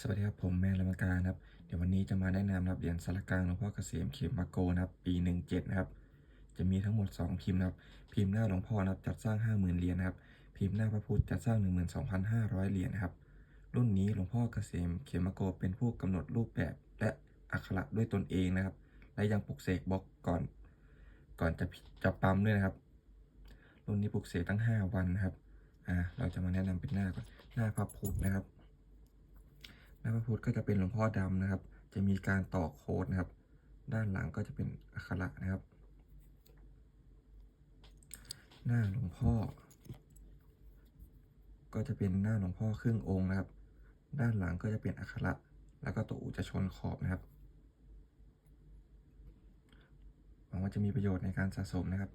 สวัสดีครับผมแมนลำการครับ เดี๋ยววันนี้จะมาแนะนำครับเหรียญสารกลางหลวงพ่อเกษมเขมมาโกนะครับ ปี 17นะครับ จะมีทั้งหมด 2 พิมพ์นะครับ พิมพ์หน้าหลวงพ่อนะครับจัดสร้าง 50,000เหรียญนะครับ พิมพ์หน้าพระพุทธจัดสร้าง 12,500เหรียญนะครับ รุ่นนี้หลวงพ่อเกษมเขมมาโกเป็นผู้กำหนดรูปแบบและอักขระด้วยตนเองนะครับ และยังปลุกเสกบล็อกก่อน ก่อนจะจะปั๊มด้วยนะครับ รุ่นนี้ปลุกเสกตั้ง 5 วันนะครับ อ่า เราจะมาแนะนำเป็นหน้าก่อน หน้าพระพุทธนะครับ หน้าพระพุทธก็จะเป็นหลวงพ่อดำนะครับ จะมีการต่อโค้ดนะครับ ด้านหลังก็จะเป็นอักขระนะครับ หน้าหลวงพ่อ ก็จะเป็นหน้าหลวงพ่อครึ่งองค์นะครับ ด้านหลังก็จะเป็นอักขระแล้วก็ตัวอูจะชนขอบนะครับหวังว่าจะมีประโยชน์ในการสะสมนะครับ